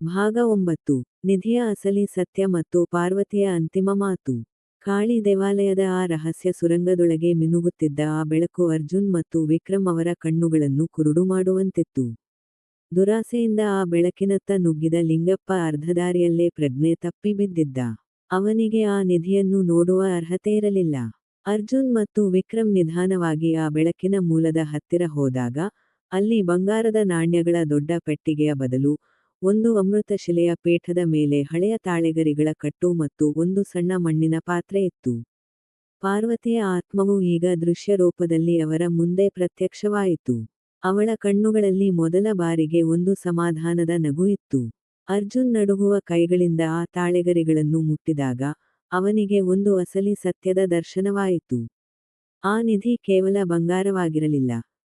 ಭಾಗ ಒಂಬತ್ತು. ನಿಧಿಯ ಅಸಲಿ ಸತ್ಯ ಮತ್ತು ಪಾರ್ವತಿಯ ಅಂತಿಮ ಮಾತು. ಕಾಳಿ ದೇವಾಲಯದ ಆ ರಹಸ್ಯ ಸುರಂಗದೊಳಗೆ ಮಿನುಗುತ್ತಿದ್ದ ಆ ಬೆಳಕು ಅರ್ಜುನ್ ಮತ್ತು ವಿಕ್ರಮ್ ಅವರ ಕಣ್ಣುಗಳನ್ನು ಕುರುಡು ಮಾಡುವಂತಿತ್ತು. ದುರಾಸೆಯಿಂದ ಆ ಬೆಳಕಿನತ್ತ ನುಗ್ಗಿದ ಲಿಂಗಪ್ಪ ಅರ್ಧದಾರಿಯಲ್ಲೇ ಪ್ರಜ್ಞೆ ತಪ್ಪಿ ಬಿದ್ದಿದ್ದ. ಅವನಿಗೆ ಆ ನಿಧಿಯನ್ನು ನೋಡುವ ಅರ್ಹತೆ ಇರಲಿಲ್ಲ. ಅರ್ಜುನ್ ಮತ್ತು ವಿಕ್ರಮ್ ನಿಧಾನವಾಗಿ ಆ ಬೆಳಕಿನ ಮೂಲದ ಹತ್ತಿರ ಹೋದಾಗ, ಅಲ್ಲಿ ಬಂಗಾರದ ನಾಣ್ಯಗಳ ದೊಡ್ಡ ಪೆಟ್ಟಿಗೆಯ ಬದಲು ಒಂದು ಅಮೃತಶಿಲೆಯ ಪೀಠದ ಮೇಲೆ ಹಳೆಯ ತಾಳೆಗರಿಗಳ ಕಟ್ಟು ಮತ್ತು ಒಂದು ಸಣ್ಣ ಮಣ್ಣಿನ ಪಾತ್ರೆ ಇತ್ತು. ಪಾರ್ವತಿಯ ಆತ್ಮವು ಈಗ ದೃಶ್ಯ ರೂಪದಲ್ಲಿ ಅವರ ಮುಂದೆ ಪ್ರತ್ಯಕ್ಷವಾಯಿತು. ಅವಳ ಕಣ್ಣುಗಳಲ್ಲಿ ಮೊದಲ ಬಾರಿಗೆ ಒಂದು ಸಮಾಧಾನದ ನಗು ಇತ್ತು. ಅರ್ಜುನ್ ನಡುಗುವ ಕೈಗಳಿಂದ ಆ ತಾಳೆಗರಿಗಳನ್ನು ಮುಟ್ಟಿದಾಗ, ಅವನಿಗೆ ಒಂದು ಅಸಲಿ ಸತ್ಯದ ದರ್ಶನವಾಯಿತು. ಆ ನಿಧಿ ಕೇವಲ ಬಂಗಾರವಾಗಿರಲಿಲ್ಲ.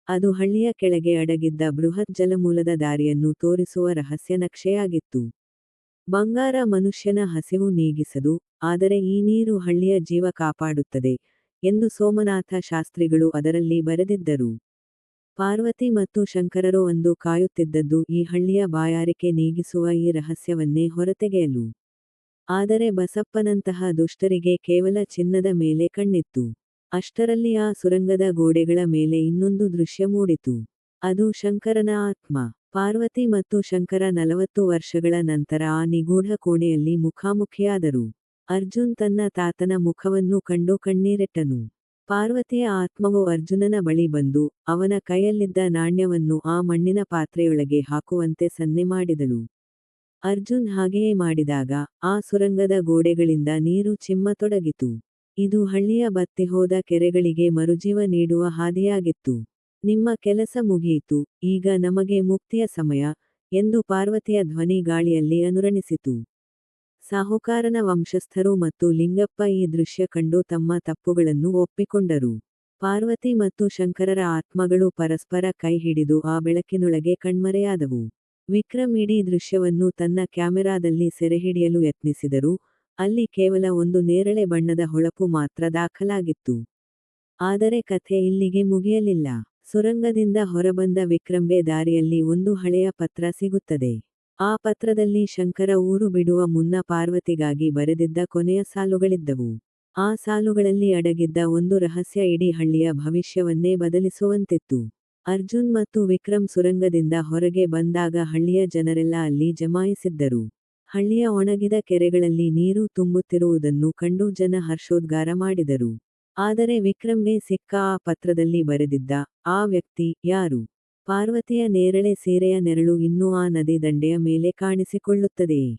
ಅದು ಹಳ್ಳಿಯ ಕೆಳಗೆ ಅಡಗಿದ್ದ ಬೃಹತ್ ಜಲಮೂಲದ ದಾರಿಯನ್ನು ತೋರಿಸುವ ರಹಸ್ಯ ನಕ್ಷೆಯಾಗಿತ್ತು. ಬಂಗಾರ ಮನುಷ್ಯನ ಹಸಿವು ನೀಗಿಸದು, ಆದರೆ ಈ ನೀರು ಹಳ್ಳಿಯ ಜೀವ ಕಾಪಾಡುತ್ತದೆ ಎಂದು ಸೋಮನಾಥ ಶಾಸ್ತ್ರಿಗಳು ಅದರಲ್ಲಿ ಬರೆದಿದ್ದರು. ಪಾರ್ವತಿ ಮತ್ತು ಶಂಕರರು ಅಂದು ಕಾಯುತ್ತಿದ್ದದ್ದು ಈ ಹಳ್ಳಿಯ ಬಾಯಾರಿಕೆ ನೀಗಿಸುವ ಈ ರಹಸ್ಯವನ್ನೇ ಹೊರತೆಗೆಯಲು. ಆದರೆ ಬಸಪ್ಪನಂತಹ ದುಷ್ಟರಿಗೆ ಕೇವಲ ಚಿನ್ನದ ಮೇಲೆ ಕಣ್ಣಿತ್ತು. ಅಷ್ಟರಲ್ಲಿ ಆ ಸುರಂಗದ ಗೋಡೆಗಳ ಮೇಲೆ ಇನ್ನೊಂದು ದೃಶ್ಯ ಮೂಡಿತು. ಅದು ಶಂಕರನ ಆತ್ಮ. ಪಾರ್ವತಿ ಮತ್ತು ಶಂಕರ ನಲವತ್ತು ವರ್ಷಗಳ ನಂತರ ಆ ನಿಗೂಢ ಕೋಣೆಯಲ್ಲಿ ಮುಖಾಮುಖಿಯಾದರು. ಅರ್ಜುನ್ ತನ್ನ ತಾತನ ಮುಖವನ್ನು ಕಂಡು ಕಣ್ಣೀರಿಟ್ಟನು. ಪಾರ್ವತಿಯ ಆತ್ಮವು ಅರ್ಜುನನ ಬಳಿ ಬಂದು ಅವನ ಕೈಯಲ್ಲಿದ್ದ ನಾಣ್ಯವನ್ನು ಆ ಮಣ್ಣಿನ ಪಾತ್ರೆಯೊಳಗೆ ಹಾಕುವಂತೆ ಸನ್ನೆ ಮಾಡಿದಳು. ಅರ್ಜುನ್ ಹಾಗೆಯೇ ಮಾಡಿದಾಗ ಆ ಸುರಂಗದ ಗೋಡೆಗಳಿಂದ ನೀರು ಚಿಮ್ಮತೊಡಗಿತು. ಇದು ಹಳ್ಳಿಯ ಬತ್ತಿಹೋದ ಕೆರೆಗಳಿಗೆ ಮರುಜೀವ ನೀಡುವ ಹಾದಿಯಾಗಿತ್ತು. ನಿಮ್ಮ ಕೆಲಸ ಮುಗಿಯಿತು, ಈಗ ನಮಗೆ ಮುಕ್ತಿಯ ಸಮಯ, ಎಂದು ಪಾರ್ವತಿಯ ಧ್ವನಿ ಗಾಳಿಯಲ್ಲಿ ಅನುರಣಿಸಿತು. ಸಾಹುಕಾರನ ವಂಶಸ್ಥರು ಮತ್ತು ಲಿಂಗಪ್ಪ ಈ ದೃಶ್ಯ ಕಂಡು ತಮ್ಮ ತಪ್ಪುಗಳನ್ನು ಒಪ್ಪಿಕೊಂಡರು. ಪಾರ್ವತಿ ಮತ್ತು ಶಂಕರರ ಆತ್ಮಗಳು ಪರಸ್ಪರ ಕೈ ಹಿಡಿದು ಆ ಬೆಳಕಿನೊಳಗೆ ಕಣ್ಮರೆಯಾದವು. ವಿಕ್ರಮ್ ಇಡೀ ದೃಶ್ಯವನ್ನು ತನ್ನ ಕ್ಯಾಮೆರಾದಲ್ಲಿ ಸೆರೆಹಿಡಿಯಲು ಯತ್ನಿಸಿದರು ಅಲ್ಲಿ ಕೇವಲ ಒಂದು ನೇರಳೆ ಬಣ್ಣದ ಹೊಳಪು ಮಾತ್ರ ದಾಖಲಾಗಿತ್ತು. ಆದರೆ ಕಥೆ ಇಲ್ಲಿಗೆ ಮುಗಿಯಲಿಲ್ಲ. ಸುರಂಗದಿಂದ ಹೊರಬಂದ ವಿಕ್ರಂಬೆ ದಾರಿಯಲ್ಲಿ ಒಂದು ಹಳೆಯ ಪತ್ರ ಸಿಗುತ್ತದೆ. ಆ ಪತ್ರದಲ್ಲಿ ಶಂಕರ ಊರು ಬಿಡುವ ಮುನ್ನ ಪಾರ್ವತಿಗಾಗಿ ಬರೆದಿದ್ದ ಕೊನೆಯ ಸಾಲುಗಳಿದ್ದವು. ಆ ಸಾಲುಗಳಲ್ಲಿ ಅಡಗಿದ್ದ ಒಂದು ರಹಸ್ಯ ಇಡೀ ಹಳ್ಳಿಯ ಭವಿಷ್ಯವನ್ನೇ ಬದಲಿಸುವಂತಿತ್ತು. ಅರ್ಜುನ್ ಮತ್ತು ವಿಕ್ರಮ್ ಸುರಂಗದಿಂದ ಹೊರಗೆ ಬಂದಾಗ ಹಳ್ಳಿಯ ಜನರೆಲ್ಲ ಅಲ್ಲಿ ಜಮಾಯಿಸಿದ್ದರು. ಹಳ್ಳಿಯ ಒಣಗಿದ ಕೆರೆಗಳಲ್ಲಿ ನೀರು ತುಂಬುತ್ತಿರುವುದನ್ನು ಕಂಡು ಜನ ಹರ್ಷೋದ್ಗಾರ ಮಾಡಿದರು. ಆದರೆ ವಿಕ್ರಮ್ಗೆ ಸಿಕ್ಕ ಆ ಪತ್ರದಲ್ಲಿ ಬರೆದಿದ್ದ, ಆ ವ್ಯಕ್ತಿ ಯಾರು? ಪಾರ್ವತಿಯ ನೇರಳೆ ಸೀರೆಯ ನೆರಳು ಇನ್ನೂ ಆ ನದಿ ದಂಡೆಯ ಮೇಲೆ ಕಾಣಿಸಿಕೊಳ್ಳುತ್ತದೆಯೇ?